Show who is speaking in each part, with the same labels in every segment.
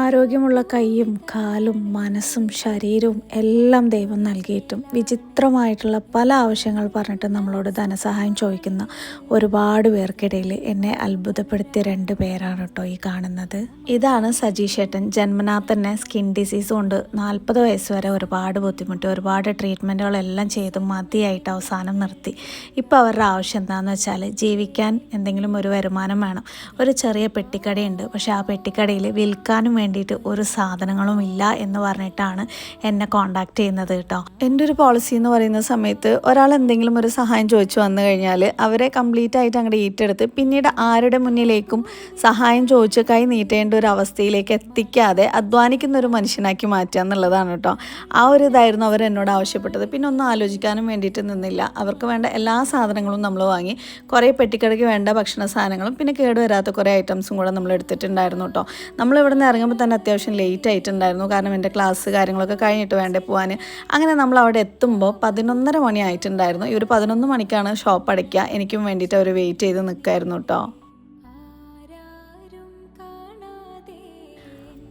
Speaker 1: ആരോഗ്യമുള്ള കൈയും കാലും മനസ്സും ശരീരവും എല്ലാം ദൈവം നൽകിയിട്ടും വിചിത്രമായിട്ടുള്ള പല ആവശ്യങ്ങൾ പറഞ്ഞിട്ട് നമ്മളോട് ധനസഹായം ചോദിക്കുന്ന ഒരുപാട് പേർക്കിടയിൽ എന്നെ അത്ഭുതപ്പെടുത്തിയ രണ്ട് പേരാണ് കേട്ടോ ഈ കാണുന്നത്. ഇതാണ് സജീഷ് ഏട്ടൻ. ജന്മനാ തന്നെ സ്കിൻ ഡിസീസ് കൊണ്ട് നാൽപ്പത് വയസ്സ് വരെ ഒരുപാട് ബുദ്ധിമുട്ടി ഒരുപാട് ട്രീറ്റ്മെന്റുകളെല്ലാം ചെയ്ത് മതിയായിട്ട് അവസാനം നിർത്തി. ഇപ്പോൾ അവരുടെ ആവശ്യം എന്താണെന്ന് വെച്ചാൽ ജീവിക്കാൻ എന്തെങ്കിലും ഒരു വരുമാനം വേണം. ഒരു ചെറിയ പെട്ടിക്കടയുണ്ട്. പക്ഷേ ആ പെട്ടിക്കടയിൽ വിൽക്കാനും വേണ്ടിയിട്ട് ഒരു സാധനങ്ങളും ഇല്ല എന്ന് പറഞ്ഞിട്ടാണ് എന്നെ കോണ്ടാക്ട് ചെയ്യുന്നത് കേട്ടോ എന്റെ ഒരു പോളിസി എന്ന് പറയുന്ന സമയത്ത് ഒരാൾ എന്തെങ്കിലും ഒരു സഹായം ചോദിച്ചു വന്നു കഴിഞ്ഞാൽ അവരെ കംപ്ലീറ്റ് ആയിട്ട് അങ്ങോട്ട് ഏറ്റെടുത്ത് പിന്നീട് ആരുടെ മുന്നിലേക്കും സഹായം ചോദിച്ച് കൈ നീട്ടേണ്ട ഒരു അവസ്ഥയിലേക്ക് എത്തിക്കാതെ അധ്വാനിക്കുന്ന ഒരു മനുഷ്യനാക്കി മാറ്റുക എന്നുള്ളതാണ് കേട്ടോ ആ ഒരു ഇതായിരുന്നു അവർ എന്നോട് ആവശ്യപ്പെട്ടത്. പിന്നെ ഒന്നും ആലോചിക്കാനും വേണ്ടിയിട്ട് നിന്നില്ല. അവർക്ക് വേണ്ട എല്ലാ സാധനങ്ങളും നമ്മൾ വാങ്ങി കുറേ പെട്ടിക്കടയ്ക്ക് വേണ്ട ഭക്ഷണ സാധനങ്ങളും പിന്നെ കേടുവരാത്ത കുറേ ഐറ്റംസും കൂടെ നമ്മൾ എടുത്തിട്ടുണ്ടായിരുന്നു കേട്ടോ നമ്മൾ ഇവിടെ നിന്ന് ഇറങ്ങുമ്പോൾ തന്നെ അത്യാവശ്യം ലേറ്റ് ആയിട്ടുണ്ടായിരുന്നു. കാരണം എന്റെ ക്ലാസ് കാര്യങ്ങളൊക്കെ കഴിഞ്ഞിട്ട് വേണ്ടേ പോകാൻ അങ്ങനെ നമ്മൾ അവിടെ എത്തുമ്പോൾ പതിനൊന്നര മണി ആയിട്ടുണ്ടായിരുന്നു. ഒരു പതിനൊന്ന് മണിക്കാണ് ഷോപ്പ് അടയ്ക്കുക എനിക്കും വേണ്ടിയിട്ട് അവർ വെയിറ്റ് ചെയ്ത് നിൽക്കായിരുന്നു കേട്ടോ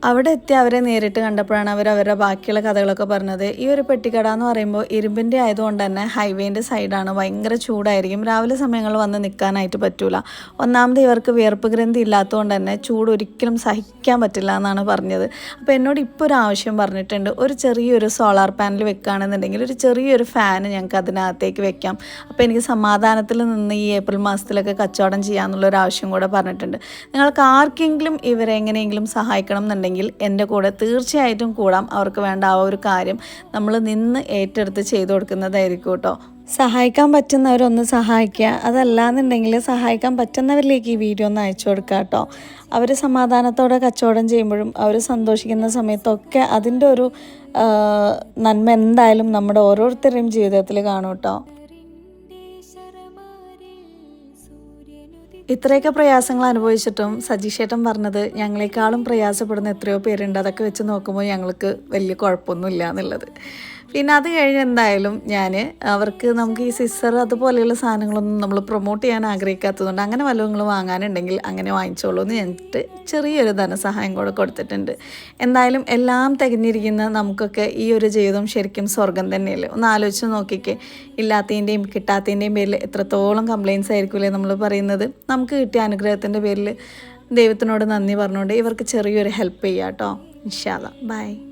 Speaker 1: അവിടെ എത്തി അവരെ നേരിട്ട് കണ്ടപ്പോഴാണ് അവർ അവരുടെ ബാക്കിയുള്ള കഥകളൊക്കെ പറഞ്ഞത്. ഈ ഒരു പെട്ടിക്കട എന്ന് പറയുമ്പോൾ ഇരുമ്പിന്റെ ആയതുകൊണ്ട് തന്നെ ഹൈവേന്റെ സൈഡാണ്. ഭയങ്കര ചൂടായിരിക്കും. രാവിലെ സമയങ്ങളിൽ വന്ന് നിൽക്കാനായിട്ട് പറ്റൂല. ഒന്നാമത് ഇവർക്ക് വിയർപ്പ് ഗ്രന്ഥി ഇല്ലാത്തതുകൊണ്ട് തന്നെ ചൂട് ഒരിക്കലും സഹിക്കാൻ പറ്റില്ല എന്നാണ് പറഞ്ഞത്. അപ്പോൾ എന്നോട് ഇപ്പോൾ ഒരു ആവശ്യം പറഞ്ഞിട്ടുണ്ട്. ഒരു ചെറിയൊരു സോളാർ പാനൽ വെക്കുകയാണെന്നുണ്ടെങ്കിൽ ഒരു ചെറിയൊരു ഫാൻ ഞങ്ങൾക്ക് അതിനകത്തേക്ക് വെക്കാം. അപ്പോൾ എനിക്ക് സമാധാനത്തിൽ നിന്ന് ഈ ഏപ്രിൽ മാസത്തിലൊക്കെ കച്ചവടം ചെയ്യാമെന്നുള്ളൊരു ആവശ്യം കൂടെ പറഞ്ഞിട്ടുണ്ട്. നിങ്ങൾക്ക് ആർക്കെങ്കിലും ഇവരെ എങ്ങനെയെങ്കിലും സഹായിക്കണം എന്നുണ്ടെങ്കിൽ എന്റെ കൂടെ തീർച്ചയായിട്ടും കൂടാം. അവർക്ക് വേണ്ട ആ ഒരു കാര്യം നമ്മൾ നിന്ന് ഏറ്റെടുത്ത് ചെയ്തു കൊടുക്കുന്നതായിരിക്കും കേട്ടോ. സഹായിക്കാൻ പറ്റുന്നവരൊന്ന് സഹായിക്കുക. അതല്ലാന്നുണ്ടെങ്കിൽ സഹായിക്കാൻ പറ്റുന്നവരിലേക്ക് ഈ വീഡിയോ ഒന്ന് അയച്ചു കൊടുക്കുക കേട്ടോ. അവർ സമാധാനത്തോടെ കച്ചവടം ചെയ്യുമ്പോഴും അവർ സന്തോഷിക്കുന്ന സമയത്തൊക്കെ അതിന്റെ ഒരു നന്മ എന്തായാലും നമ്മുടെ ഓരോരുത്തരുടെയും ജീവിതത്തിൽ കാണും കേട്ടോ. ഇത്രയൊക്കെ പ്രയാസങ്ങൾ അനുഭവിച്ചിട്ടും സജീഷേട്ടൻ പറഞ്ഞത് ഞങ്ങളെക്കാളും പ്രയാസപ്പെടുന്ന എത്രയോ പേരുണ്ട്. അതൊക്കെ വെച്ച് നോക്കുമ്പോൾ ഞങ്ങൾക്ക് വലിയ കുഴപ്പമൊന്നുമില്ല എന്നുള്ളത്. പിന്നെ അത് കഴിഞ്ഞ് എന്തായാലും ഞാൻ അവർക്ക് നമുക്ക് ഈ സിസർ അതുപോലെയുള്ള സാധനങ്ങളൊന്നും നമ്മൾ പ്രൊമോട്ട് ചെയ്യാൻ ആഗ്രഹിക്കാത്തതുകൊണ്ട് അങ്ങനെ വല്ലതും നിങ്ങൾ വാങ്ങാനുണ്ടെങ്കിൽ അങ്ങനെ വാങ്ങിച്ചോളൂ എന്ന് ഞങ്ങൾക്ക് ചെറിയൊരു ധനസഹായം കൂടെ കൊടുത്തിട്ടുണ്ട്. എന്തായാലും എല്ലാം തികഞ്ഞിരിക്കുന്ന നമുക്കൊക്കെ ഈ ഒരു ജീവിതം ശരിക്കും സ്വർഗം തന്നെയല്ലേ? ഒന്ന് ആലോചിച്ച് നോക്കിക്കേ. ഇല്ലാത്തതിന്റെയും കിട്ടാത്തതിന്റെയും പേരിൽ എത്രത്തോളം കംപ്ലയിൻസ് ആയിരിക്കില്ലേ നമ്മൾ പറയുന്നത്? നമുക്ക് കിട്ടിയ അനുഗ്രഹത്തിന്റെ പേരിൽ ദൈവത്തിനോട് നന്ദി പറഞ്ഞുകൊണ്ട് ഇവർക്ക് ചെറിയൊരു ഹെൽപ്പ് ചെയ്യാം കേട്ടോ. ഇൻഷാല്ല ബൈ